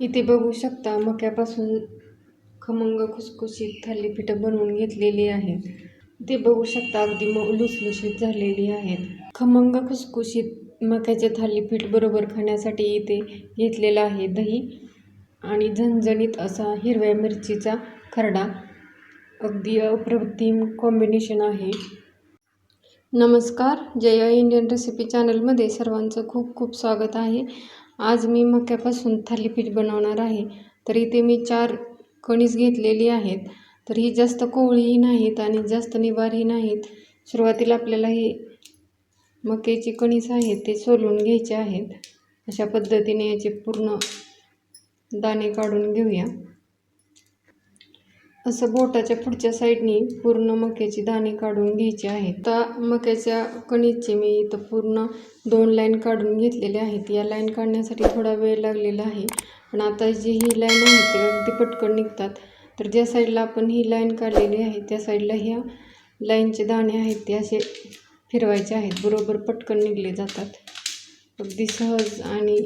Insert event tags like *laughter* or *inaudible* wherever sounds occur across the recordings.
इथे बघू शकता मक्यापासून खमंग खुसखुशीत थालीपीठं बनवून घेतलेली आहेत. ते बघू शकता अगदी मऊ लुसलुशीत झालेली आहेत. खमंग खुसखुशीत मक्याचे थालीपीठ बरोबर खाण्यासाठी इथे घेतलेलं आहे. दही आणि झणझणीत असा हिरव्या मिरचीचा खरडा. अगदी अप्रतिम कॉम्बिनेशन आहे. नमस्कार जय इंडियन रेसिपी चॅनलमध्ये सर्वांचं खूप खूप स्वागत आहे. आज मी मक्यापासून थालीपीठ बनवणार आहे. तर इथे मी चार कणीस घेतलेली आहेत. तर ही जास्त कोवळीही नाहीत आणि जास्त निबारही नाहीत सुरुवातीला आपल्याला हे मक्याची कणीस आहेत ते सोलून घ्यायचे आहेत. अशा पद्धतीने याचे पूर्ण दाणे काढून घेऊया. असं बोटाच्या पुढच्या साईडनी पूर्ण मक्याची दाणे काढून घ्यायचे आहेत. त्या मक्याच्या कणीचे मी इथं पूर्ण दोन लाईन काढून घेतलेले आहेत. या लाईन काढण्यासाठी थोडा वेळ लागलेला आहे. पण आता जी ही लाईन आहे ती अगदी पटकन निघतात. तर ज्या साईडला आपण ही लाईन काढलेली आहे त्या साईडला ह्या लाईनचे दाणे आहेत ते असे फिरवायचे आहेत. बरोबर पटकन निघले जातात. अगदी सहज आणि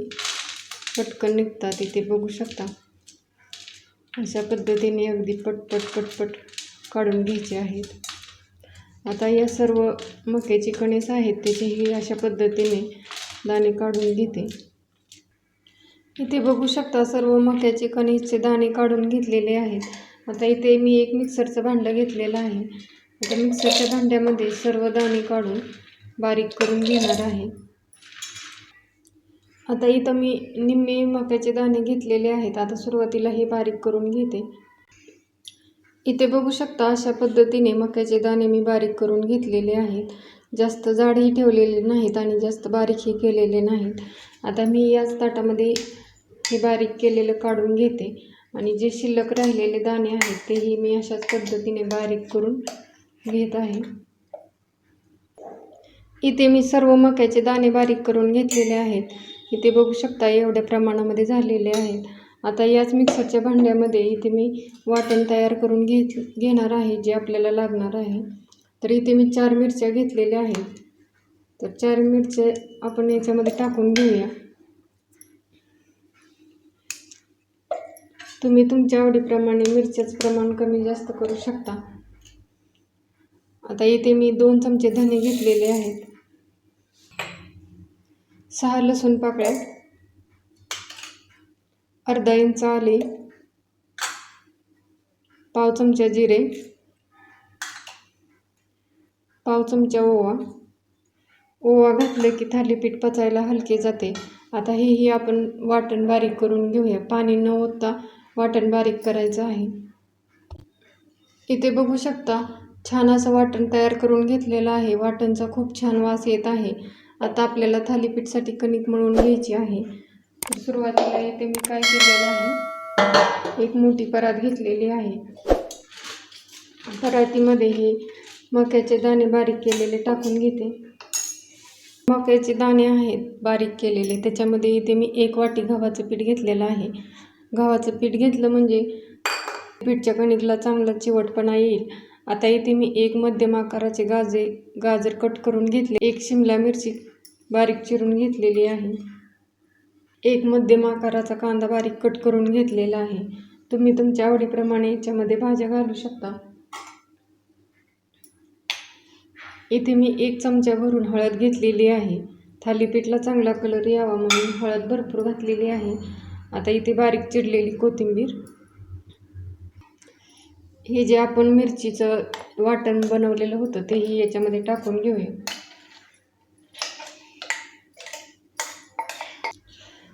पटकन निघतात. इथे बघू शकता. अशा पद्धतीने अगदी पटपट पटपट काढून घ्यायचे आहेत. आता या सर्व मक्याची कणीस आहेत त्याचेही अशा पद्धतीने दाणे काढून घेते. इथे बघू शकता सर्व मक्याचे कणीसचे दाणे काढून घेतलेले आहेत. आता इथे मी एक मिक्सरचं भांडं घेतलेलं आहे. आता मिक्सरच्या भांड्यामध्ये सर्व दाणे काढून बारीक करून घेणार आहे. आता इथं मी निम्मे मक्याचे दाणे घेतलेले आहेत. आता सुरुवातीला हे बारीक करून घेते. इथे बघू शकता अशा पद्धतीने मक्याचे दाणे मी बारीक करून घेतलेले आहेत. जास्त जाडही ठेवलेले नाहीत आणि जास्त बारीकही केलेले नाहीत. आता मी याच ताटामध्ये हे बारीक केलेलं काढून घेते. आणि जे शिल्लक राहिलेले दाणे आहेत तेही मी अशाच पद्धतीने बारीक करून घेत आहे. इथे मी सर्व मक्याचे दाणे बारीक करून घेतलेले आहेत. इथे बघू शकता एवढ्या प्रमाणामध्ये झालेले आहेत. आता याच मिक्सरच्या भांड्यामध्ये इथे मी वाटण तयार करून घेत घेणार आहे जे आपल्याला लागणार आहे. तर इथे मी चार मिरच्या घेतलेल्या आहेत. तर चार मिरच्या आपण याच्यामध्ये टाकून घेऊया. तुम्ही तुमच्या आवडीप्रमाणे मिरच्याचं प्रमाण कमी जास्त करू शकता. आता इथे मी दोन चमचे धने घेतलेले आहेत. सहा लसूण पाकळ्या अर्धा इंच आले पाव चमचा जिरे पाव चमचा ओवा. ओवा घातलं की थालीपीठ पचायला हलके जाते. आता हेही आपण वाटण बारीक करून घेऊया. पाणी न ओतता वाटण बारीक करायचं आहे. इथे बघू शकता छान असं वाटण तयार करून घेतलेलं आहे. वाटणचा खूप छान वास येत आहे. आता आपल्याला थालीपीठसाठी कणिक मळून घ्यायची आहे. तर सुरुवातीला इथे मी काय केलेलं आहे एक मोठी परात घेतलेली आहे. परातीमध्ये हे मक्याचे दाणे बारीक केलेले टाकून घेते. मक्याचे दाणे आहेत बारीक केलेले त्याच्यामध्ये इथे मी एक वाटी गव्हाचं पीठ घेतलेलं आहे. गव्हाचं पीठ घेतलं म्हणजे पीठच्या कणिकला चांगला चिवटपणा येईल. आता इथे मी एक मध्यम आकाराचे गाजे गाजर कट करून घेतले. एक शिमला मिरची बारीक चिरून घेतलेली आहे. एक मध्यम आकाराचा कांदा बारीक कट करून घेतलेला आहे. तुम्ही तुमच्या आवडीप्रमाणे याच्यामध्ये भाज्या घालू शकता. इथे मी एक चमचा भरून हळद घेतलेली आहे. थालीपीठला चांगला कलर यावा म्हणून हळद भरपूर घातलेली आहे. आता इथे बारीक चिरलेली कोथिंबीर. हे जे आपण मिरचीचं वाटण बनवलेलं होतं तेही याच्यामध्ये टाकून घेऊया.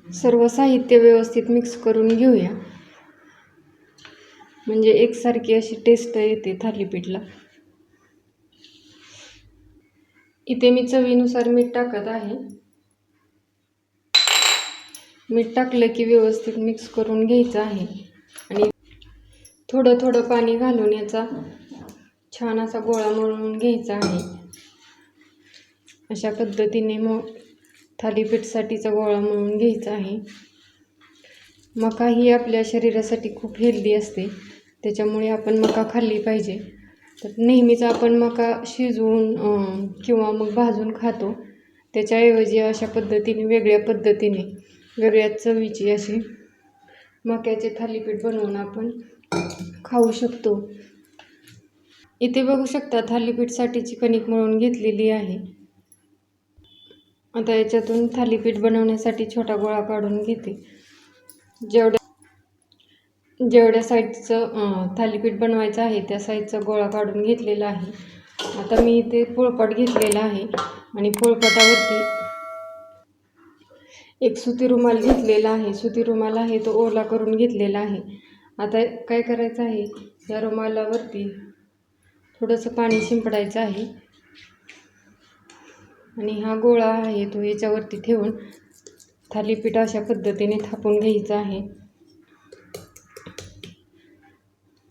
सर्व साहित्य व्यवस्थित मिक्स करून घेऊया. म्हणजे एकसारखी अशी टेस्ट येते थालीपीठला. इथे मी चवीनुसार मीठ टाकत आहे. मीठ टाकलं की व्यवस्थित मिक्स करून घ्यायचं आहे. आणि थोडं थोडं पाणी घालून याचा छान असा गोळा मळून घ्यायचा आहे. अशा पद्धतीने मग थालीपीठसाठीचा गोळा म्हणून घ्यायचा आहे. मका ही आपल्या शरीरासाठी खूप हेल्दी असते. त्याच्यामुळे आपण मका खाल्ली पाहिजे. तर नेहमीच आपण मका शिजवून किंवा मग भाजून खातो. त्याच्याऐवजी अशा पद्धतीने वेगळ्या पद्धतीने वेगळ्या चवीची अशी मक्याचे थालीपीठ बनवून आपण खाऊ शकतो. इथे बघू शकता थालीपीठसाठीची कणिक मळून घेतलेली आहे. आता याच्यातून थालीपीठ बनवण्यासाठी छोटा गोळा काढून घेते. जेवढ्या जेवढ्या साईजचं थालीपीठ बनवायचं आहे त्या साईजचा गोळा काढून घेतलेला आहे. आता मी इथे पोळपाट घेतलेला आहे आणि पोळपाटावरती एक सुती रुमाल घेतलेला आहे. सुती रुमाल आहे तो ओला करून घेतलेला आहे. आता काय करायचं आहे? या रुमालावरती थोडंसं पाणी शिंपडायचं आहे. आणि हा गोळा आहे तो याच्यावरती ठेवून थालीपीठ अशा पद्धतीने थापून घ्यायचं आहे.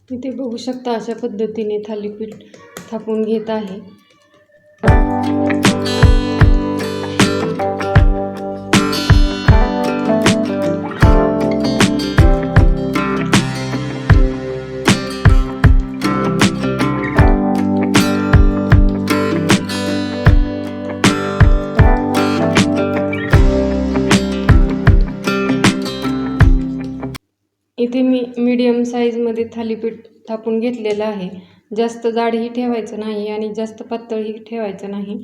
इथे बघू शकता अशा पद्धतीने थालीपीठ थापून घेत आहे. इथे मी मीडियम साईजमध्ये थालीपीठ थापून घेतलेलं आहे. जास्त जाडही ठेवायचं नाही आणि जास्त पातळही ठेवायचं नाही.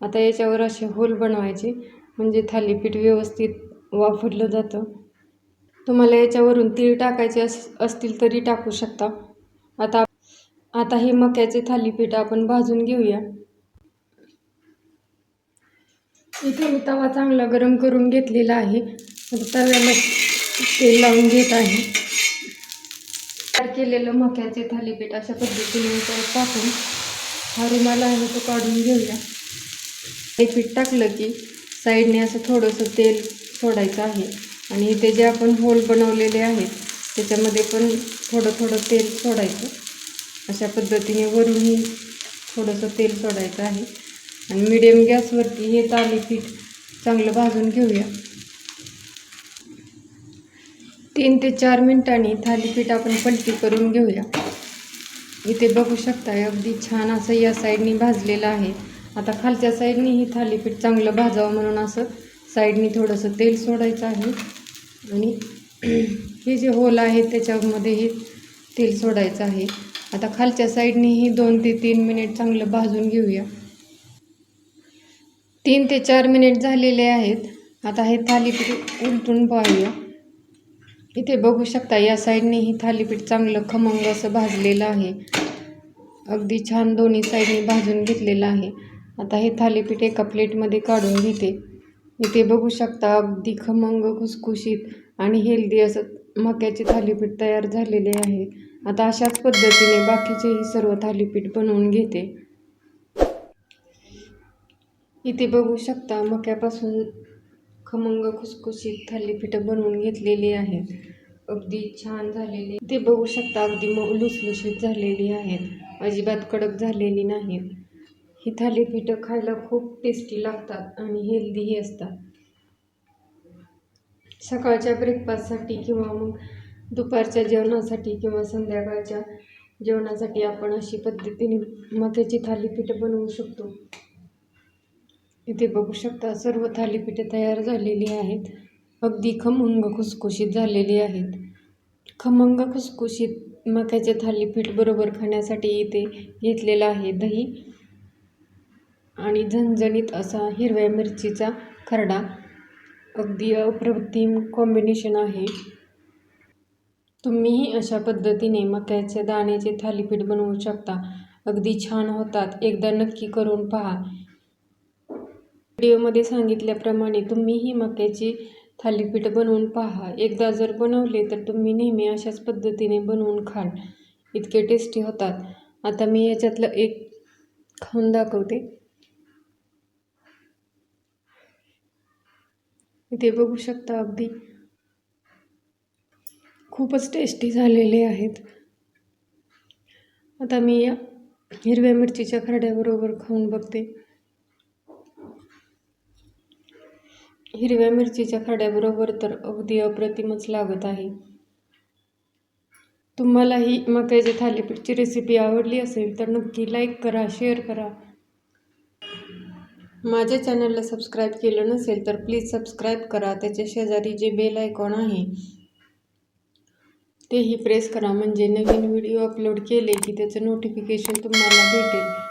आता याच्यावर असे होल बनवायचे म्हणजे थालीपीठ व्यवस्थित वापरलं जातं. तुम्हाला याच्यावरून तीळ टाकायचे अस असतील तरी टाकू शकता. आता आता हे मक्याचे थालीपीठ आपण भाजून घेऊया. इथे मी तवा चांगला गरम करून घेतलेला आहे. तव्याला तेल लावून घेत आहे. तयार केलेलं मक्याचे थालीपीठ अशा पद्धतीने त्यात टाकून हा रुमाल आहे तो काढून घेऊया. हे पीठ टाकलं की साईडने असं थोडंसं तेल सोडायचं आहे. आणि इथे जे आपण होल बनवलेले आहेत त्याच्यामध्ये पण थोडं थोडं तेल सोडायचं. अशा पद्धतीने वरूनही थोडंसं तेल सोडायचं आहे. आणि मिडियम गॅसवरती हे थालीपीठ चांगलं भाजून घेऊया. तीन ते चार मिनिटांनी थालीपीठ आपण पलटी करून घेऊया. इथे बघू शकता अगदी छान असं या साईडनी भाजलेलं आहे. आता खालच्या साईडनी ही थालीपीठ चांगलं भाजावं म्हणून असं साईडनी थोडंसं तेल सोडायचं आहे. आणि *clears throat* हे जे होल आहे त्याच्यामध्ये हे तेल सोडायचं आहे. आता खालच्या साईडनीही दोन ते तीन मिनिट चांगलं भाजून घेऊया. तीन ते चार मिनिट झालेले आहेत. आता हे थालीपीठ उलटून पाहूया. इथे बघू शकता या साईडने ही थालीपीठ चांगलं खमंग असं भाजलेलं आहे. अगदी छान दोन्ही साईडने भाजून घेतलेलं आहे. आता हे थालीपीठ एका प्लेटमध्ये काढून घेते. इथे बघू शकता अगदी खमंग खुसखुशीत आणि हेल्दी असं मक्याचे थालीपीठ तयार झालेले आहे. आता अशाच पद्धतीने बाकीचेही सर्व थालीपीठ बनवून घेते. इथे बघू शकता मक्यापासून खमंग खुसखुशीत थालीपीठं बनवून घेतलेली आहेत अगदी छान झालेली. ते बघू शकता अगदी मऊ लुसलुशीत झालेली आहेत. अजिबात कडक झालेली नाहीत ही थालीपीठं खायला खूप टेस्टी लागतात आणि हेल्दीही असतात. सकाळच्या ब्रेकफास्टसाठी किंवा मग दुपारच्या जेवणासाठी किंवा संध्याकाळच्या जेवणासाठी आपण अशी पद्धतीने मक्याची थालीपीठं बनवू शकतो. इथे बघू शकता सर्व थालीपीठे तयार झालेली आहेत. अगदी खमंग खुसखुशीत झालेली आहेत. खमंग खुसखुशीत मक्याचे थालीपीठ बरोबर खाण्यासाठी इथे घेतलेलं आहे. दही आणि झणझणीत असा हिरव्या मिरचीचा खरडा. अगदी अप्रतिम कॉम्बिनेशन आहे. तुम्हीही अशा पद्धतीने मक्याच्या दाण्याचे थालीपीठ बनवू शकता. अगदी छान होतात. एकदा नक्की करून पहा. व्हिडिओमध्ये सांगितल्याप्रमाणे तुम्हीही मक्याची थालीपीठ बनवून पहा. एकदा जर बनवले तर तुम्ही नेहमी अशाच पद्धतीने बनवून खाल. इतके टेस्टी होतात. आता मी याच्यातलं एक खाऊन दाखवते. इथे बघू शकता अगदी खूपच टेस्टी झालेले आहेत. आता मी या हिरव्या मिरचीच्या खरड्याबरोबर खाऊन बघते. हिरव्या मिरचीच्या खाड्याबरोबर तर अगदी अप्रतिमच लागत आहे. तुम्हाला ही मक्याच्या थालीपीठची रेसिपी आवडली असेल तर नक्की लाईक करा शेअर करा. माझ्या चॅनलला सबस्क्राईब केलं नसेल तर प्लीज सबस्क्राईब करा. त्याच्या शेजारी जे बेल आयकॉन आहे तेही प्रेस करा. म्हणजे नवीन व्हिडिओ अपलोड केले की त्याचं नोटिफिकेशन तुम्हाला भेटेल.